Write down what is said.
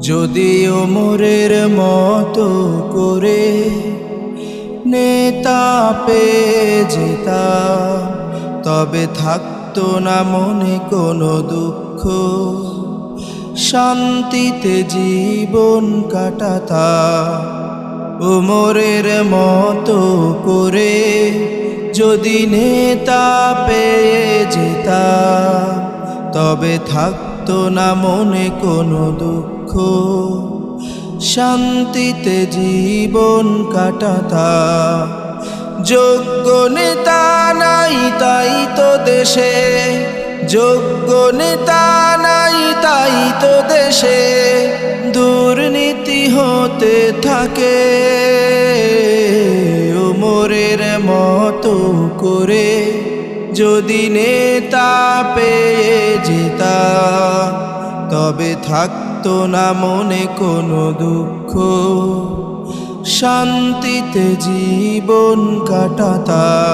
যদিও মোরের মতো করে নেতা পেয়ে যেতাম, তবে থাকতো না মনে কোনো দুঃখ। শান্তিতে জীবন কাটাতা উমরের মতো করে যদি নেতা পেয়ে যেতা তবে থাকতো না মনে কোনো দুঃখ। শান্তিতে জীবন কাটাতা। যোগ্য নেতা নাই তাই তো দেশে। যোগ্য নেতা নাই তাই তো দেশে। দুর্নীতি হতে থাকে। ওমরের মতো করে যদি নেতা পেয়ে তবে থাকতো না মনে কোনো দুঃখ। শান্তিতে জীবন কাটাতা